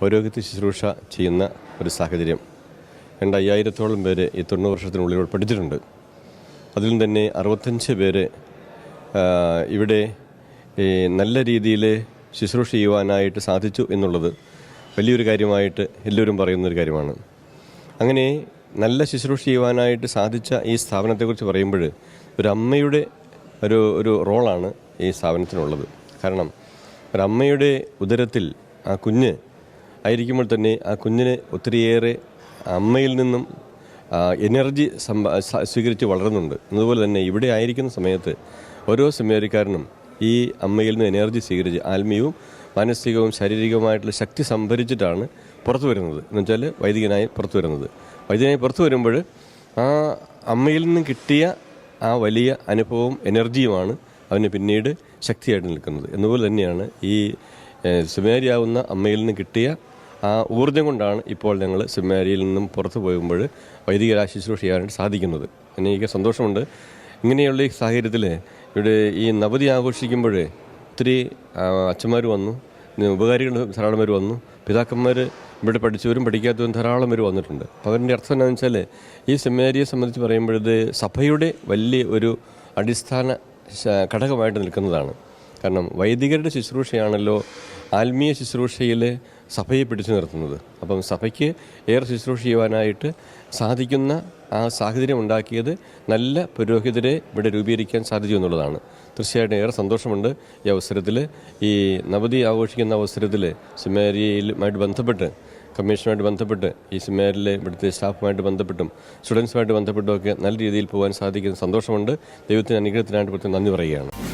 പൗരോഹിത്യ ശുശ്രൂഷ ചെയ്യുന്ന ഒരു സാഹചര്യം. രണ്ട് അയ്യായിരത്തോളം പേര് ഈ തൊണ്ണൂറ് വർഷത്തിനുള്ളിൽ പഠിച്ചിട്ടുണ്ട് അതിൽ തന്നെ അറുപത്തഞ്ച് പേര് ഇവിടെ നല്ല രീതിയിൽ ശുശ്രൂഷ ചെയ്യുവാനായിട്ട് സാധിച്ചു എന്നുള്ളത് വലിയൊരു കാര്യമായിട്ട് എല്ലാവരും പറയുന്നൊരു കാര്യമാണ്. അങ്ങനെ നല്ല ശുശ്രൂഷ ചെയ്യുവാനായിട്ട് സാധിച്ച ഈ സ്ഥാപനത്തെക്കുറിച്ച് പറയുമ്പോൾ ഒരു അമ്മയുടെ ഒരു ഒരു റോളാണ് ഈ സ്ഥാപനത്തിനുള്ളത്. കാരണം ഒരമ്മയുടെ ഉദരത്തിൽ ആ കുഞ്ഞ് ആയിരിക്കുമ്പോൾ തന്നെ ആ കുഞ്ഞിന് ഒത്തിരിയേറെ അമ്മയിൽ നിന്നും എനർജി സ്വീകരിച്ച് വളരുന്നുണ്ട് അതുപോലെ തന്നെ ഇവിടെ ആയിരിക്കുന്ന സമയത്ത് ഓരോ സെമിനാരിക്കാരനും ഈ അമ്മയിൽ നിന്ന് എനർജി സ്വീകരിച്ച് ആത്മീയവും മാനസികവും ശാരീരികവുമായിട്ടുള്ള ശക്തി സംഭരിച്ചിട്ടാണ് പുറത്തു വരുന്നത്. എന്ന് വെച്ചാൽ വൈദികനായി പുറത്തു വരുന്നത്. വൈദികനായി പുറത്തു വരുമ്പോൾ ആ അമ്മയിൽ നിന്നും കിട്ടിയ ആ വലിയ അനുഭവവും എനർജിയുമാണ് അവന് പിന്നീട് ശക്തിയായിട്ട് നിൽക്കുന്നത്. എന്നുപോലെ തന്നെയാണ് ഈ സുമേരിയാവുന്ന അമ്മയിൽ നിന്ന് കിട്ടിയ ആ ഊർജം കൊണ്ടാണ് ഇപ്പോൾ ഞങ്ങൾ സെമിനാരിയിൽ നിന്നും പുറത്തു പോകുമ്പോൾ വൈദികരാ ശുശ്രൂഷ ചെയ്യാനായിട്ട് സാധിക്കുന്നത്. എനിക്ക് സന്തോഷമുണ്ട്. ഇങ്ങനെയുള്ള ഈ സാഹചര്യത്തിൽ ഇവിടെ ഈ നവതി ആഘോഷിക്കുമ്പോൾ ഒത്തിരി അച്ഛന്മാർ വന്നു. ഉപകാരികൾ ധാരാളം പേര് വന്നു. പിതാക്കന്മാർ ഇവിടെ പഠിച്ചവരും പഠിക്കാത്തവരും ധാരാളം പേര് വന്നിട്ടുണ്ട്. അപ്പോൾ അതിന്റെ അർത്ഥം എന്താണെന്ന് വെച്ചാൽ ഈ സെമിനാരിയെ സംബന്ധിച്ച് പറയുമ്പോഴത് സഭയുടെ വലിയ ഒരു അടിസ്ഥാന ഘടകമായിട്ട് നിൽക്കുന്നതാണ്. കാരണം വൈദികരുടെ ശുശ്രൂഷയാണല്ലോ ആത്മീയ ശുശ്രൂഷയിൽ സഭയെ പിടിച്ചു നിർത്തുന്നത്. അപ്പം സഭയ്ക്ക് ഏറെ ശുശ്രൂഷ ചെയ്യുവാനായിട്ട് സാധിക്കുന്ന ആ സാഹചര്യം ഉണ്ടാക്കിയത് നല്ല പുരോഹിതരെ ഇവിടെ രൂപീകരിക്കാൻ സാധിച്ചു എന്നുള്ളതാണ്. തീർച്ചയായിട്ടും ഏറെ സന്തോഷമുണ്ട് ഈ അവസരത്തിൽ. ഈ നവതി ആഘോഷിക്കുന്ന അവസരത്തിൽ സിമേരിയയിലുമായിട്ട് ബന്ധപ്പെട്ട് കമ്മീഷനുമായിട്ട് ബന്ധപ്പെട്ട് ഈ സിമേരിലെ ഇവിടുത്തെ സ്റ്റാഫുമായിട്ട് ബന്ധപ്പെട്ടും സ്റ്റുഡൻസുമായിട്ട് ബന്ധപ്പെട്ടും ഒക്കെ നല്ല രീതിയിൽ പോകാൻ സാധിക്കുന്ന സന്തോഷമുണ്ട്. ദൈവത്തിന് അനുഗ്രഹത്തിനായിട്ട് പ്രത്യേകം നന്ദി പറയുകയാണ്.